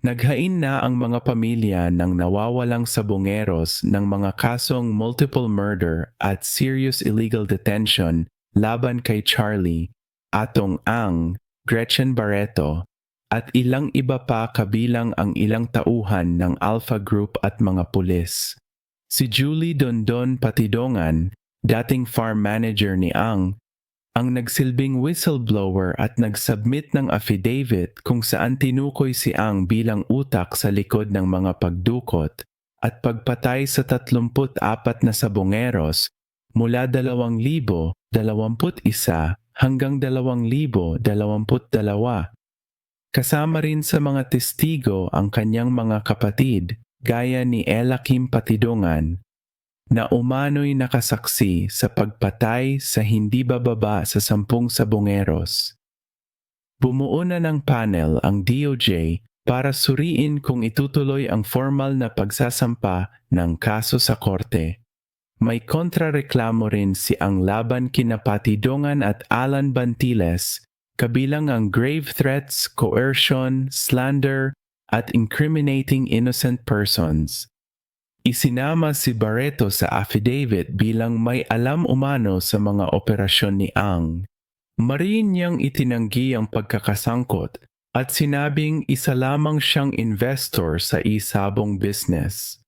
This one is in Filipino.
Naghain na ang mga pamilya ng nawawalang sabongeros ng mga kasong multiple murder at serious illegal detention laban kay Charlie, Atong Ang, Gretchen Barreto, at ilang iba pa kabilang ang ilang tauhan ng Alpha Group at mga pulis. Si Julie Dondon Patidongan, dating farm manager ni Ang, ang nagsilbing whistleblower at nag-submit ng affidavit kung saan tinukoy si Ang bilang utak sa likod ng mga pagdukot at pagpatay sa 34 na sabongeros mula 2,021 hanggang 2,022. Kasama rin sa mga testigo ang kanyang mga kapatid gaya ni Ella Kim Patidongan na umano'y nakasaksi sa pagpatay sa hindi bababa sa sampung sabongeros. Bumuo na ng panel ang DOJ para suriin kung itutuloy ang formal na pagsasampa ng kaso sa korte. May kontrareklamo rin si ang laban kina Patidongan at Alan Bantiles kabilang ang grave threats, coercion, slander, at incriminating innocent persons. Isinama si Barreto sa affidavit bilang may alam umano sa mga operasyon ni Ang. Mariin niyang itinanggi ang pagkakasangkot at sinabing isa lamang siyang investor sa isabong business.